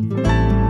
Senle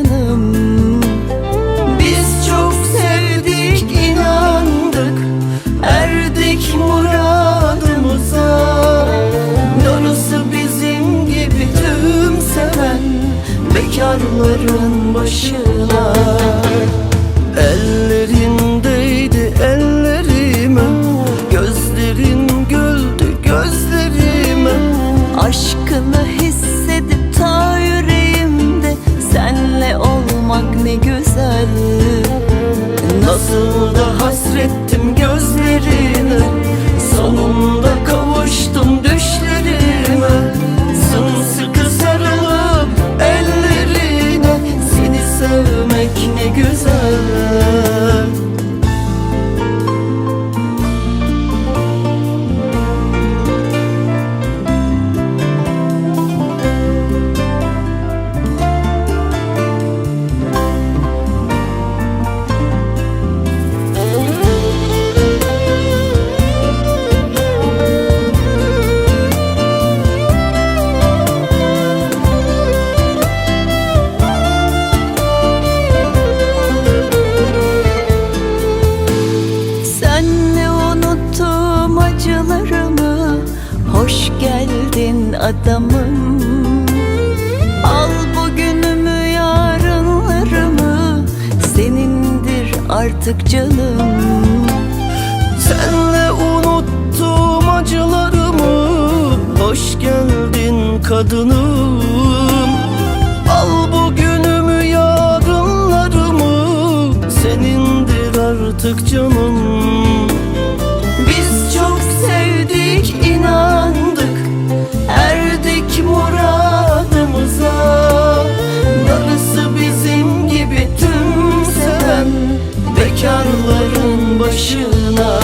başına adamım. Al bugünümü yarınlarımı Senindir artık canım. Senle unuttum acılarımı Hoş geldin kadınım. Al bugünümü yarınlarımı Senindir artık canım Bekarların başına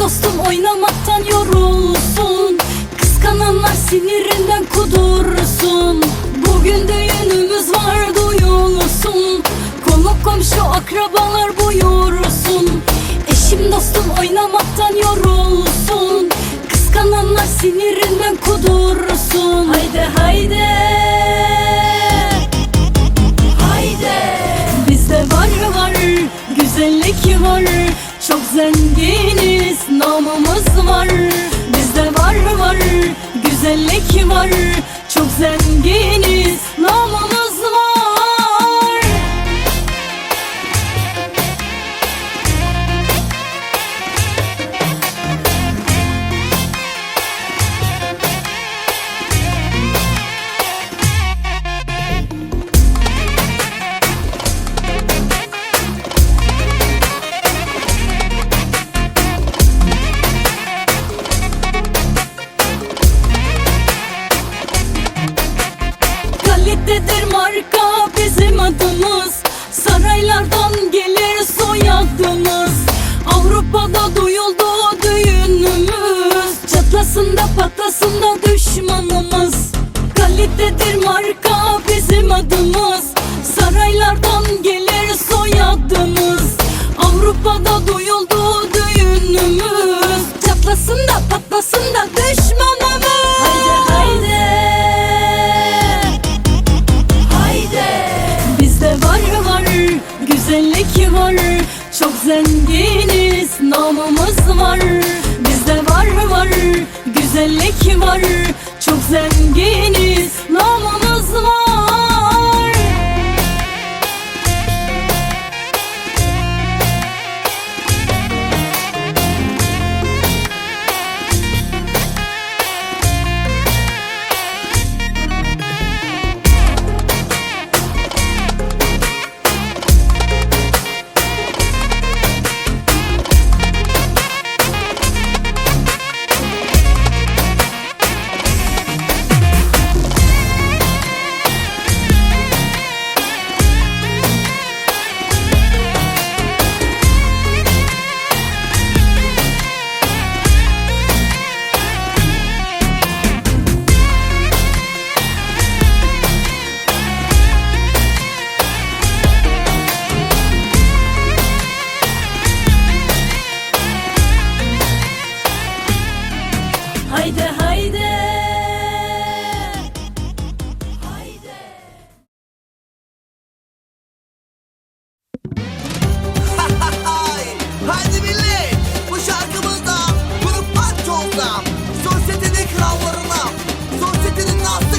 dostum oynamaktan yorulsun. Kıskananlar sinirinden kudursun. Bugün düğünümüz var duyulsun. Konu komşu akrabalar buyursun. Eşim dostum oynamaktan yorulsun. Kıskananlar sinirinden kudursun. Haydi haydi. Haydi. Bizde var var. Güzellik var. Zenginiz güzellik var. Çok zenginiz da patlasın da düşmanımız. Kalitedir marka bizim adımız. Saraylardan gelir soyadımız. Avrupa'da duyuldu düğünümüz. Çatlasın da patlasın da düşmanımız. Haydi haydi. Haydi. Bizde var var. Güzellik var. Çok zenginiz namımız var. Bizde var var güzellik var Çok zenginiz Krallarına Sosyetenin nasıl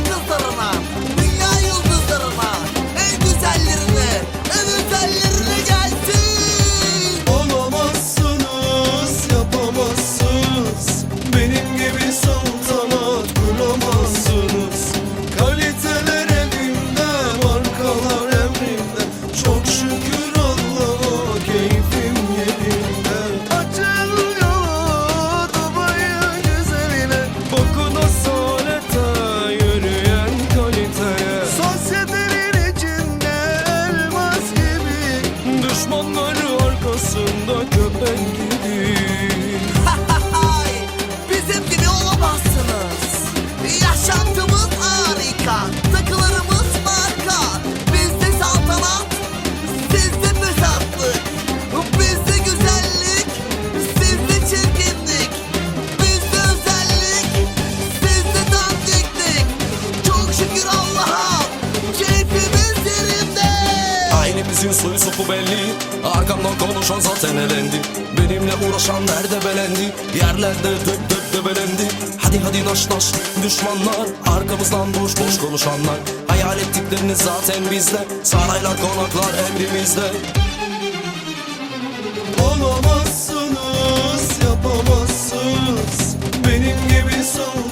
Arkasında köpek gibi. Bizim gibi olamazsınız. Yaşantımız harika Takılarımız marka Bizde saltanat Sizde fesatlık Bizde güzellik Sizde çirkinlik. Bizde özellik Sizde dandiklik Çok şükür Allah'a Keyfimiz yerinde. Ailemizin soyu sopu belli Arkamdan konuşan zaten elendi. Benimle uğraşan nerede belendi? Yerlerde döp döp döbelendi. Hadi hadi naş naş düşmanlar. Arkamızdan boş boş konuşanlar. Hayal ettikleriniz zaten bizde. Saraylar konaklar emrimizde. Olamazsınız yapamazsınız. Benim gibi sanılmazsınız